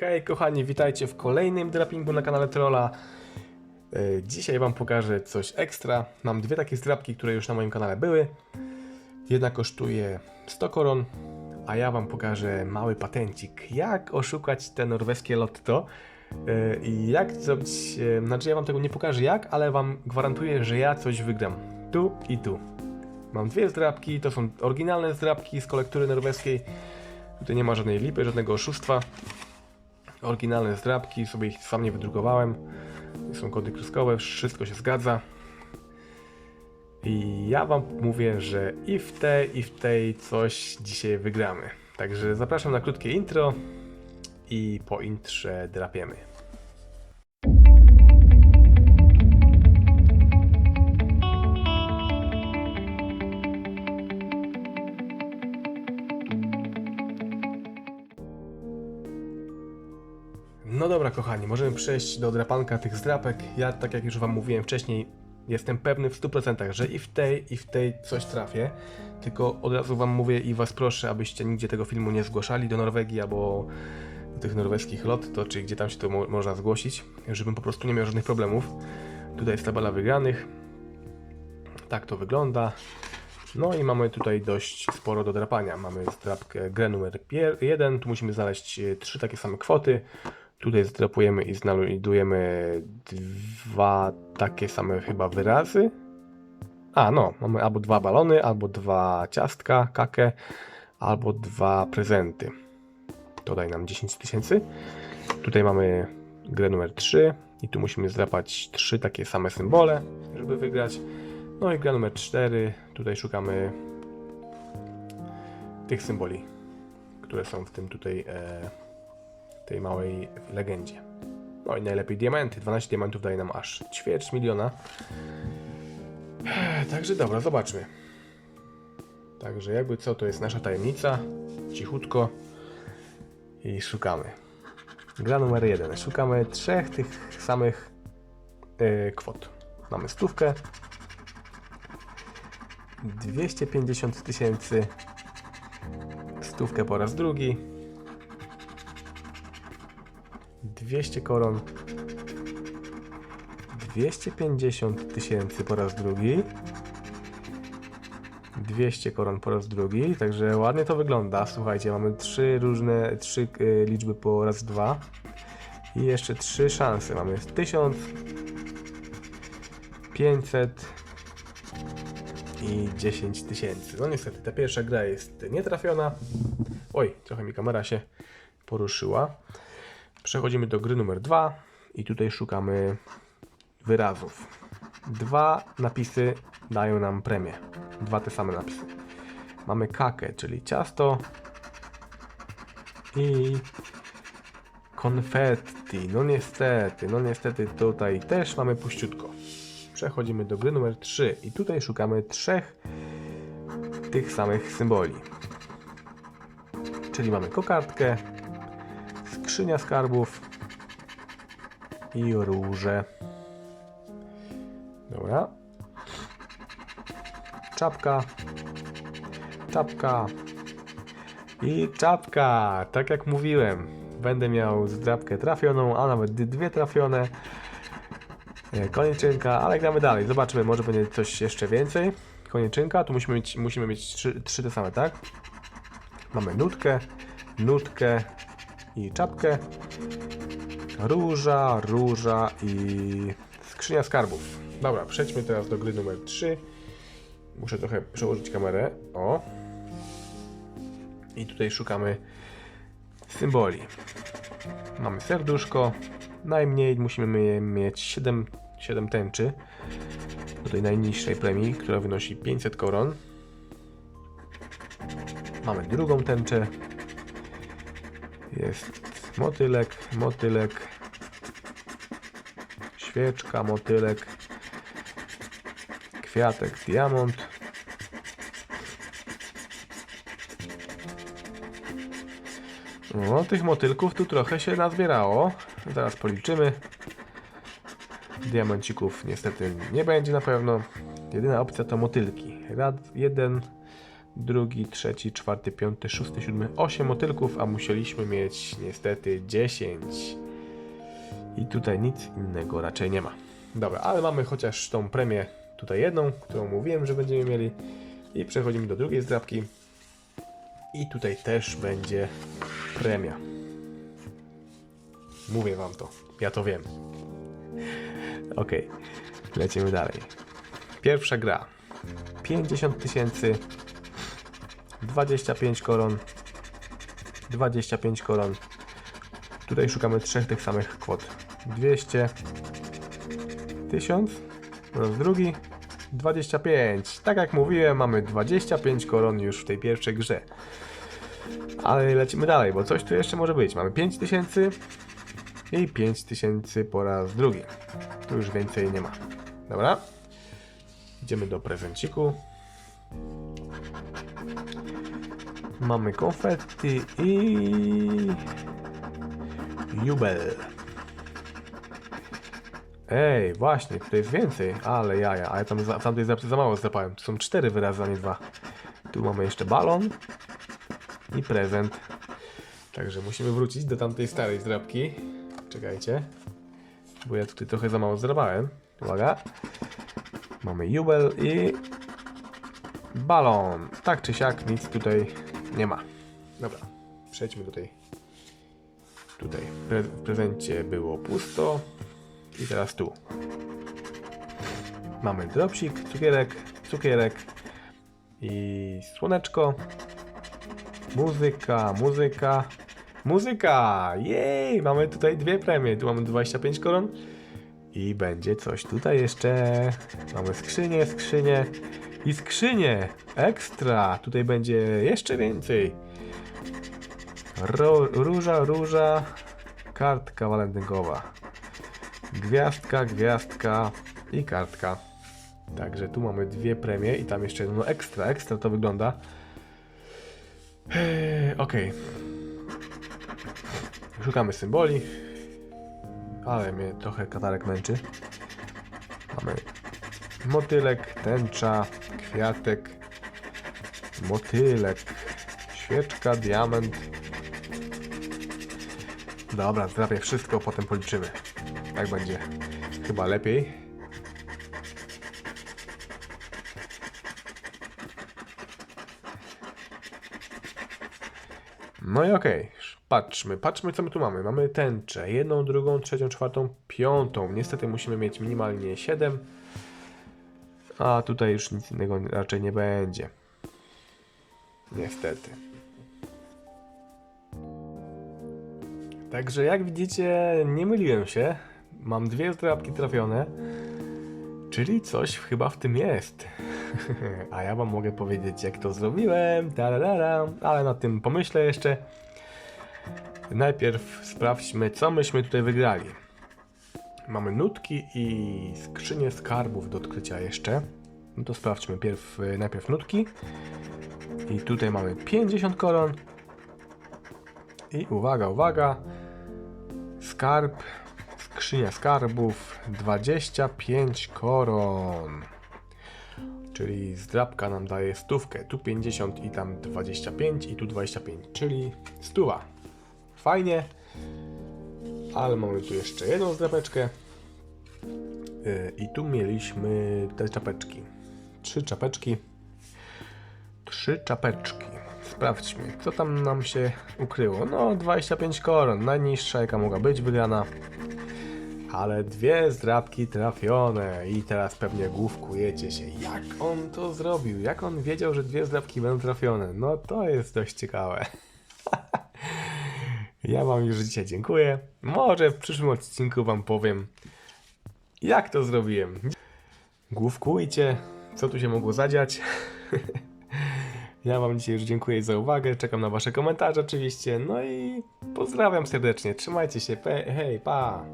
Hej kochani, witajcie w kolejnym drapingu na kanale Trolla. E, Dzisiaj wam pokażę coś ekstra. Mam dwie takie zdrapki, które już na moim kanale były. Jedna kosztuje 100 koron, a ja wam pokażę mały patencik, jak oszukać te norweskie lotto. E, I jak zrobić, e, znaczy ja wam tego nie pokażę jak, ale wam gwarantuję, że ja coś wygram. Tu i tu. Mam dwie zdrapki, to są oryginalne zdrapki z kolektury norweskiej. Tutaj nie ma żadnej lipy, żadnego oszustwa oryginalne zdrapki, sobie ich sam nie wydrukowałem. Są kody kreskowe, wszystko się zgadza. I ja wam mówię, że i w tej, i w tej coś dzisiaj wygramy. Także zapraszam na krótkie intro i po intrze drapiemy. No dobra, kochani, możemy przejść do drapanka tych zdrapek. Ja, tak jak już wam mówiłem wcześniej, jestem pewny w 100%, że i w tej, i w tej coś trafię. Tylko od razu wam mówię i was proszę, abyście nigdzie tego filmu nie zgłaszali do Norwegii albo do tych norweskich lot, to czy gdzie tam się to mo można zgłosić, żebym po prostu nie miał żadnych problemów. Tutaj jest tabela wygranych. Tak to wygląda. No i mamy tutaj dość sporo do drapania. Mamy zdrapkę grę numer 1, tu musimy znaleźć e, trzy takie same kwoty. Tutaj zdrapujemy i znajdujemy dwa takie same chyba wyrazy. A no, mamy albo dwa balony, albo dwa ciastka, kakę, albo dwa prezenty. To daje nam 10 tysięcy. Tutaj mamy grę numer 3 i tu musimy zdrapać trzy takie same symbole, żeby wygrać. No i gra numer 4. Tutaj szukamy tych symboli, które są w tym tutaj e, tej małej legendzie. No i najlepiej diamenty. 12 diamentów daje nam aż ćwierć miliona. Także dobra, zobaczmy. Także jakby co, to jest nasza tajemnica. Cichutko. I szukamy. Gra numer jeden. Szukamy trzech tych samych e, kwot. Mamy stówkę. 250 tysięcy. Stówkę po raz drugi. 200 koron. 250 tysięcy po raz drugi. 200 koron po raz drugi, także ładnie to wygląda. Słuchajcie, mamy trzy różne, trzy e, liczby po raz dwa. I jeszcze trzy szanse. Mamy 1000, 500 i 10 tysięcy. No niestety, ta pierwsza gra jest nietrafiona. Oj, trochę mi kamera się poruszyła. Przechodzimy do gry numer 2 i tutaj szukamy wyrazów. Dwa napisy dają nam premię. Dwa te same napisy. Mamy kakę, czyli ciasto i konfetti. No niestety, no niestety tutaj też mamy puściutko. Przechodzimy do gry numer 3 i tutaj szukamy trzech tych samych symboli. Czyli mamy kokardkę, skrzynia skarbów i róże. Dobra. Czapka. Czapka. I czapka. Tak jak mówiłem. Będę miał zdrapkę trafioną, a nawet dwie trafione. E, Konieczynka, ale gramy dalej. Zobaczmy, może będzie coś jeszcze więcej. Konieczynka, tu musimy mieć, musimy mieć trzy, trzy te same, tak? Mamy nutkę, nutkę i czapkę. Róża, róża i skrzynia skarbów. Dobra, przejdźmy teraz do gry numer 3. Muszę trochę przełożyć kamerę. O. I tutaj szukamy symboli. Mamy serduszko. Najmniej musimy mieć 7, 7 tęczy. Do tej najniższej premii, która wynosi 500 koron. Mamy drugą tęczę. Jest motylek, motylek, świeczka, motylek, kwiatek, diamont. No, tych motylków tu trochę się nazbierało. Zaraz policzymy. Diamencików niestety nie będzie na pewno. Jedyna opcja to motylki. Rad 1, drugi, trzeci, czwarty, piąty, szósty, siódmy, osiem motylków, a musieliśmy mieć niestety 10. I tutaj nic innego raczej nie ma. Dobra, ale mamy chociaż tą premię tutaj jedną, którą mówiłem, że będziemy mieli. I przechodzimy do drugiej zdrabki. I tutaj też będzie premia. Mówię wam to. Ja to wiem. Okej, lecimy dalej. Pierwsza gra. 50 tysięcy. 25 koron. 25 koron. Tutaj szukamy trzech tych samych kwot. 200. 1000. Oraz drugi. 25. Tak jak mówiłem, mamy 25 koron już w tej pierwszej grze. Ale lecimy dalej, bo coś tu jeszcze może być. Mamy 5000 i 5000 po raz drugi. Tu już więcej nie ma. Dobra. Idziemy do prezenciku. Mamy konfetti i jubel. Ej, właśnie, tutaj jest więcej, ale jaja, a ja tam za, w tamtej zapce za mało zapałem. Tu są cztery wyrazy, a nie dwa. Tu mamy jeszcze balon i prezent. Także musimy wrócić do tamtej starej zdrabki. Czekajcie, bo ja tutaj trochę za mało zdrabałem. Uwaga. Mamy jubel i balon. Tak czy siak, nic tutaj nie ma. Dobra, przejdźmy tutaj. Tutaj pre w prezencie było pusto. I teraz tu. Mamy dropsik, cukierek, cukierek i słoneczko. Muzyka, muzyka, muzyka! Jej! Mamy tutaj dwie premie. Tu mamy 25 koron. I będzie coś tutaj jeszcze. Mamy skrzynię, skrzynię i skrzynię. Ekstra! Tutaj będzie jeszcze więcej. Ro, róża, róża. Kartka walentynkowa. Gwiazdka, gwiazdka i kartka. Także tu mamy dwie premie i tam jeszcze no ekstra, ekstra to wygląda. Eee, Okej. Szukamy symboli. Ale mnie trochę katarek męczy. Mamy motylek, tęcza, kwiatek, motylek, świeczka, diament. Dobra, zrobię wszystko, potem policzymy. Tak będzie chyba lepiej. No i okej, patrzmy, patrzmy co my tu mamy. Mamy tęczę, jedną, drugą, trzecią, czwartą, piątą. Niestety musimy mieć minimalnie 7. A tutaj już nic innego raczej nie będzie. Niestety. Także jak widzicie, nie myliłem się. Mam dwie zdrabki trafione. Czyli coś chyba w tym jest. A ja wam mogę powiedzieć, jak to zrobiłem. Tararara. Ale nad tym pomyślę jeszcze. Najpierw sprawdźmy, co myśmy tutaj wygrali. Mamy nutki i skrzynię skarbów do odkrycia jeszcze. No to sprawdźmy pierw, najpierw nutki. I tutaj mamy 50 koron. I uwaga, uwaga. Skarb, skrzynia skarbów 25 koron. Czyli zdrabka nam daje stówkę. Tu 50 i tam 25 i tu 25, czyli stuwa. Fajnie. Ale mamy tu jeszcze jedną zdrabeczkę. Yy, I tu mieliśmy te czapeczki. Trzy czapeczki. Trzy czapeczki. Sprawdźmy, co tam nam się ukryło. No, 25 koron. Najniższa, jaka mogła być wygrana. Ale dwie zdrabki trafione. I teraz pewnie główkujecie się. Jak on to zrobił? Jak on wiedział, że dwie zdrabki będą trafione? No, to jest dość ciekawe. ja wam już dzisiaj dziękuję. Może w przyszłym odcinku wam powiem, jak to zrobiłem. Główkujcie, co tu się mogło zadziać. Ja Wam dzisiaj już dziękuję za uwagę. Czekam na Wasze komentarze oczywiście. No i pozdrawiam serdecznie. Trzymajcie się. Hej, pa!